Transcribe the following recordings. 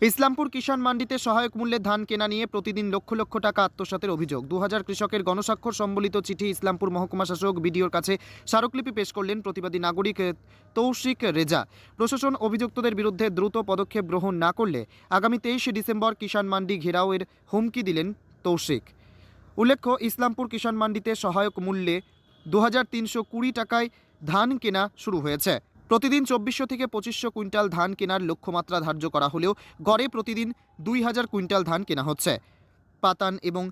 ইসলামপুর কিষাণ মান্ডিতে সহায়ক মূল্যে ধান কেনা নিয়ে প্রতিদিন লক্ষ লক্ষ টাকা আত্মসাতের অভিযোগ। দু হাজার কৃষকের গণস্বাক্ষর সম্বলিত চিঠি ইসলামপুর মহকুমা শাসক বিডিওর কাছে স্মারকলিপি পেশ করলেন প্রতিবাদী নাগরিক তৌশিক রেজা। প্রশাসন অভিযুক্তদের বিরুদ্ধে দ্রুত পদক্ষেপ গ্রহণ না করলে আগামী তেইশে ডিসেম্বর কিষাণ মান্ডি ঘেরাওয়ের হুমকি দিলেন তৌশিক। উল্লেখ্য, ইসলামপুর কিষাণ মান্ডিতে সহায়ক মূল্যে দু হাজার তিনশো কুড়ি টাকায় ধান কেনা শুরু হয়েছে। প্রতিদিন চব্বিশশো থেকে পঁচিশশো কুইন্টাল ধান কেনার লক্ষ্যমাত্রা ধার্য করা হলেও গড়ে প্রতিদিন দুই হাজার কুইন্টাল ধান কেনা হচ্ছে। পাতান এবং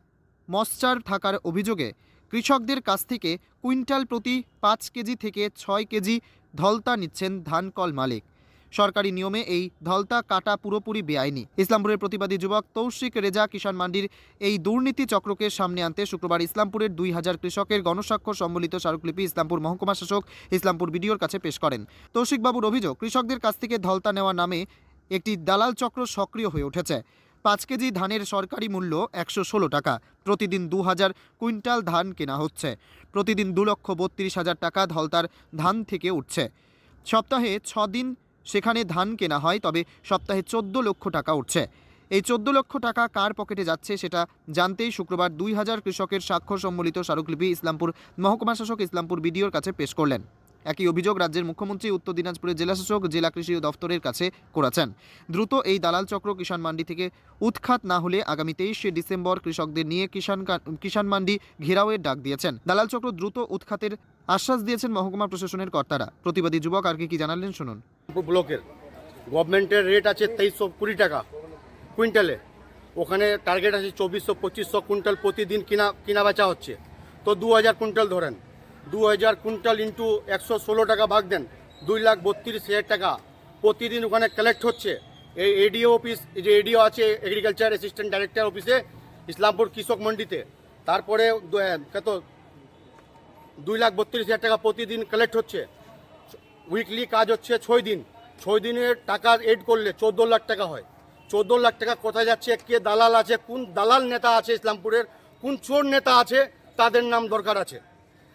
মশ্চার থাকার অভিযোগে কৃষকদের কাছ থেকে কুইন্টাল প্রতি পাঁচ কেজি থেকে ছয় কেজি ধলতা নিচ্ছেন ধান কল মালিক। সরকারি নিয়মে এই ধলতা কাটা পুরোপুরি বেআইনি। ইসলামপুরের প্রতিবাদী যুবক তৌশিক রেজা, কিষাণ মান্ডির এই দুর্নীতি চক্রকে সামনে আনতে শুক্রবার ইসলামপুরের দুই হাজার কৃষকের গণস্বাক্ষর সম্বলিত স্মারকলিপি ইসলামপুর মহকুমা শাসক ইসলামপুর বিডিওর কাছে পেশ করেন। তৌশিকবাবুর অভিযোগ, কৃষকদের কাছ থেকে ধলতা নেওয়া নামে একটি দালাল চক্র সক্রিয় হয়ে উঠেছে। পাঁচ কেজি ধানের সরকারি মূল্য একশো ষোলো টাকা। প্রতিদিন দু হাজার কুইন্টাল ধান কেনা হচ্ছে। প্রতিদিন দু লক্ষ বত্রিশ হাজার টাকা ধলতার ধান থেকে উঠছে। সপ্তাহে ছ দিন সেখানে ধান কেনা হয়, তবে সপ্তাহে চোদ্দ লক্ষ টাকা উঠছে। এই চোদ্দ লক্ষ টাকা কার পকেটে যাচ্ছে সেটা জানতেই শুক্রবার দুই হাজার কৃষকের স্বাক্ষর সম্বলিত স্মারকলিপি ইসলামপুর, মহকুমা শাসক ইসলামপুর বিডিওর কাছে পেশ করলেন। একই অভিযোগ রাজ্যের মুখ্যমন্ত্রী, উত্তর দিনাজপুরের জেলাশাসক জেলা কৃষি দফতরের কাছে করেছেন। দ্রুত এই দালাল চক্র কিষাণ মান্ডি থেকে উৎখাত না হলে আগামী তেইশে ডিসেম্বর কৃষকদের নিয়ে কিষাণ কিষাণ মান্ডি ঘেরাওয়ের ডাক দিয়েছেন। দালাল চক্র দ্রুত উৎখাতের আশ্বাস দিয়েছেন মহকুমা প্রশাসনের কর্তারা। প্রতিবাদী যুবক আর কি জানালেন শুনুন। ব্লকের। গভর্নমেন্টের রেট আছে তেইশশো কুড়ি টাকা কুইন্টালে। ওখানে টার্গেট আছে চব্বিশশো, পঁচিশশো কুইন্টাল প্রতিদিন কিনা কিনা বেচা হচ্ছে। তো দু হাজার কুইন্টাল ধরেন। দু হাজার কুইন্টাল ইন্টু একশো ষোলো টাকা ভাগ দেন। দুই লাখ বত্রিশ হাজার টাকা প্রতিদিন ওখানে কালেক্ট হচ্ছে। এই এডিও অফিস যে এডিও আছে এগ্রিকালচার অ্যাসিস্ট্যান্ট ডাইরেক্টর অফিসে ইসলামপুর কৃষক মন্ডিতে। তারপরে কত? দুই লাখ বত্রিশ হাজার টাকা প্রতিদিন কালেক্ট হচ্ছে। উইকলি কাজ হচ্ছে ছয় দিন। ছয় দিনের টাকা এড করলে চোদ্দ লাখ টাকা হয়। চোদ্দ লাখ টাকা কোথায় যাচ্ছে, কে দালাল আছে, কোন দালাল নেতা আছে ইসলামপুরের, কোন চোর নেতা আছে, তাদের নাম দরকার আছে।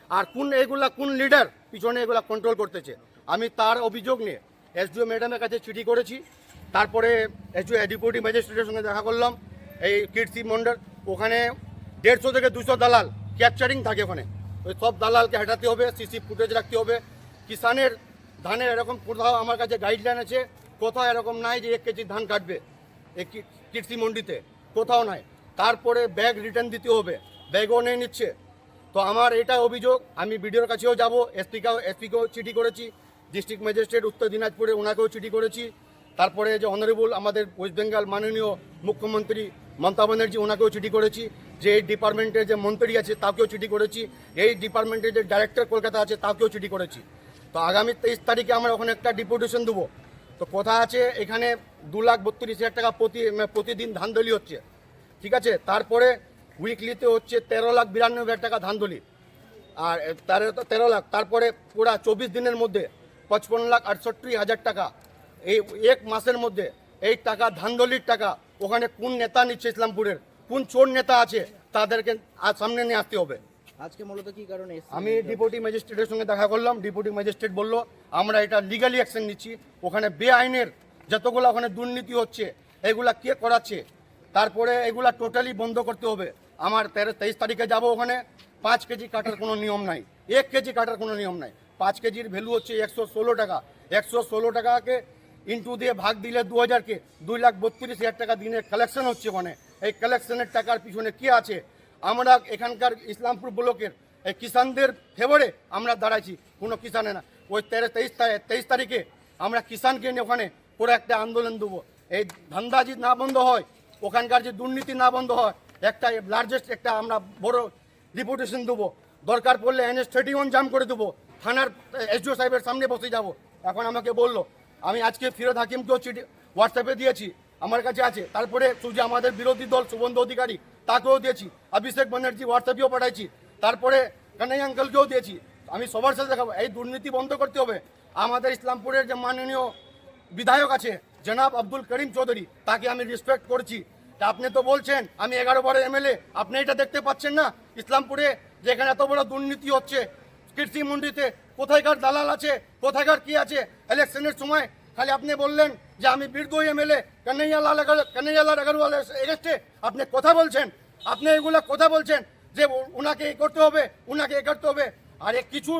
আর কোন এগুলা, কোন লিডার পিছনে এগুলা কন্ট্রোল করতেছে। আমি তার অভিযোগ নিয়ে এসডিও ম্যাডামের কাছে চিঠি করেছি। তারপরে এসডিও ডেপুটি ম্যাজিস্ট্রেটের সঙ্গে দেখা করলাম, এই কীর্তি মন্ডল ওখানে দেড়শো থেকে দুশো দালাল ক্যাপচারিং থাকে ওখানে। ওই সব দালালকে হটাতে হবে সিসি ফুটেজ রাখতে হবে। কিষানের ধানের এরকম কোথাও আমার কাছে গাইডলাইন আছে, কোথাও এরকম নাই যে এক কেজি ধান কাটবে। এই কৃষি মন্ডিতে, কোথাও নাই। তারপরে ব্যাগ রিটার্ন দিতে হবে ব্যাগও নিয়ে নিচ্ছে। তো আমার এটা অভিযোগ, আমি বিডিওর কাছেও যাব, এসপিকেও এসপিকেও চিঠি করেছি ডিস্ট্রিক্ট ম্যাজিস্ট্রেট উত্তর দিনাজপুরে ওনাকেও চিঠি করেছি। তারপরে যে অনারেবল আমাদের ওয়েস্ট বেঙ্গল মাননীয় মুখ্যমন্ত্রী মমতা ব্যানার্জি ওনাকেও চিঠি করেছি, যে এই ডিপার্টমেন্টের যে মন্ত্রী আছে তাকেও চিঠি করেছি, এই ডিপার্টমেন্টের যে ডাইরেক্টর কলকাতা আছে তাকেও চিঠি করেছি। তো আগামী তেইশ তারিখে আমরা ওখানে একটা ডিপুটেশন দেবো। তো কথা আছে, এখানে দু লাখ বত্রিশ হাজার টাকা প্রতি মানে প্রতিদিন ধানদলি হচ্ছে। ঠিক আছে? তারপরে উইকলিতে হচ্ছে তেরো লাখ বিরানব্বই হাজার টাকা ধানদলি। আর তেরো তেরো লাখ, তারপরে পুরা চব্বিশ দিনের মধ্যে পঁচপন্ন লাখ আটষট্টি হাজার টাকা। এই এক মাসের মধ্যে এই টাকা, ধানদলির টাকা ওখানে কোন নেতা নিচ্ছে ইসলামপুরের, কোন চোর নেতা আছে, তাদেরকে সামনে নিয়ে আসতে হবে। আজকে মূলত কি কারণে আমি ডিপুটি ম্যাজিস্ট্রেটের সঙ্গে দেখা করলাম। ডিপুটি ম্যাজিস্ট্রেট বলল আমরা এটা লিগালি অ্যাকশন নিচ্ছি। ওখানে বেআইনের যতগুলো ওখানে দুর্নীতি হচ্ছে এগুলা কে করাচ্ছে? তারপরে এগুলা টোটালি বন্ধ করতে হবে। আমার তেরো তেইশ তারিখে যাব ওখানে। পাঁচ কেজি কাটার কোনো নিয়ম নাই। এক কেজি কাটার কোনো নিয়ম নাই। পাঁচ কেজির ভ্যালু হচ্ছে একশো ষোলো টাকা। একশো ষোলো টাকাকে ইন্টু দিয়ে ভাগ দিলে দু হাজারকে দুই লাখ বত্রিশ হাজার টাকা দিনের কালেকশন হচ্ছে ওখানে। এই কালেকশনের টাকার পিছনে কি আছে? আমরা এখানকার ইসলামপুর ব্লকের এই কিষানদের ফেভারে আমরা দাঁড়াইছি, কোনো কিষানে না। ওই তেরো, তেইশ তেইশ তারিখে আমরা কিষানকে নিয়ে ওখানে পুরো একটা আন্দোলন দেবো। এই ধান্দা যদি না বন্ধ হয়, ওখানকার যে দুর্নীতি না বন্ধ হয়, একটা লার্জেস্ট একটা আমরা বড় রিপোর্টেশন দেবো। দরকার পড়লে এনএস থার্টি ওয়ান জাম করে দেবো, থানার এসডিও সাহেবের সামনে বসে যাব। এখন আমাকে বলল, আমি আজকে ফিরোজ হাকিমকেও চিঠি হোয়াটসঅ্যাপে দিয়েছি, আমার কাছে আছে। তারপরে শুধু আমাদের বিরোধী দল সুবন্ধ অধিকারী তাকেও দিয়েছি। অভিষেক ব্যানার্জি হোয়াটসঅ্যাপেও পাঠাইছি। তারপরে কানাই আঙ্কেলকেও দিয়েছি। আমি সবার সাথে দেখাবো। এই দুর্নীতি বন্ধ করতে হবে। আমাদের ইসলামপুরের যে মাননীয় বিধায়ক আছে, জনাব আব্দুল করিম চৌধুরী, তাকে আমি রেসপেক্ট করছি। আপনি তো বলছেন, আমি এগারো বারের এমএলএ, আপনি এটা দেখতে পাচ্ছেন না? ইসলামপুরে যেখানে এত বড় দুর্নীতি হচ্ছে, কৃষি মন্ডিতে কোথায়কার দালাল আছে কোথায়কার কি আছে? ইলেকশনের সময় খালি আপনি বললেন যে আমি বীরদু এমএলএ কান্নাইয়া লাল কান্নাইয়া লাল আগারওয়াল এগেস্টে আপনি কথা বলছেন, আপনি এগুলা কথা বলছেন যে ওনাকে এই করতে হবে ওনাকে এ করতে হবে। আর এ কিছু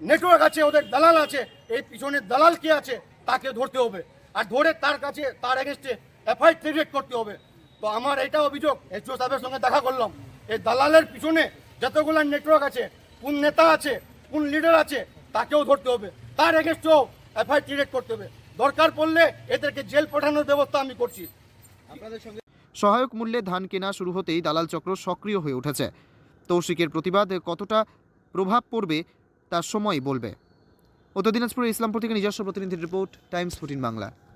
নেটওয়ার্ক আছে, ওদের দালাল আছে, এই পিছনে দালাল কে আছে, তাকে ধরতে হবে। আর ধরে তার কাছে, তার এগেস্টে এফআই ক্রিয়েট করতে হবে। তো আমার এটা অভিযোগ, এসডিও সাহেবের সঙ্গে দেখা করলাম। এই দালালের পিছনে যতগুলো নেটওয়ার্ক আছে, কোন নেতা আছে, কোন লিডার আছে, তাকেও ধরতে হবে। তার এগেস্টেও এফআই ক্রিয়েট করতে হবে। দরকার পড়লে এদেরকে জেল পাঠানোর ব্যবস্থা আমি করছি। আপনাদের সঙ্গে সহায়ক মূল্যে ধান কেনা শুরু হতেই দালাল চক্র সক্রিয় হয়ে উঠেছে। তৌশিকের প্রতিবাদ কতটা প্রভাব পড়বে তার সময় বলবে। উত্তর দিনাজপুরের ইসলামপুর থেকে নিজস্ব প্রতিনিধির report Times fourteen Bangla.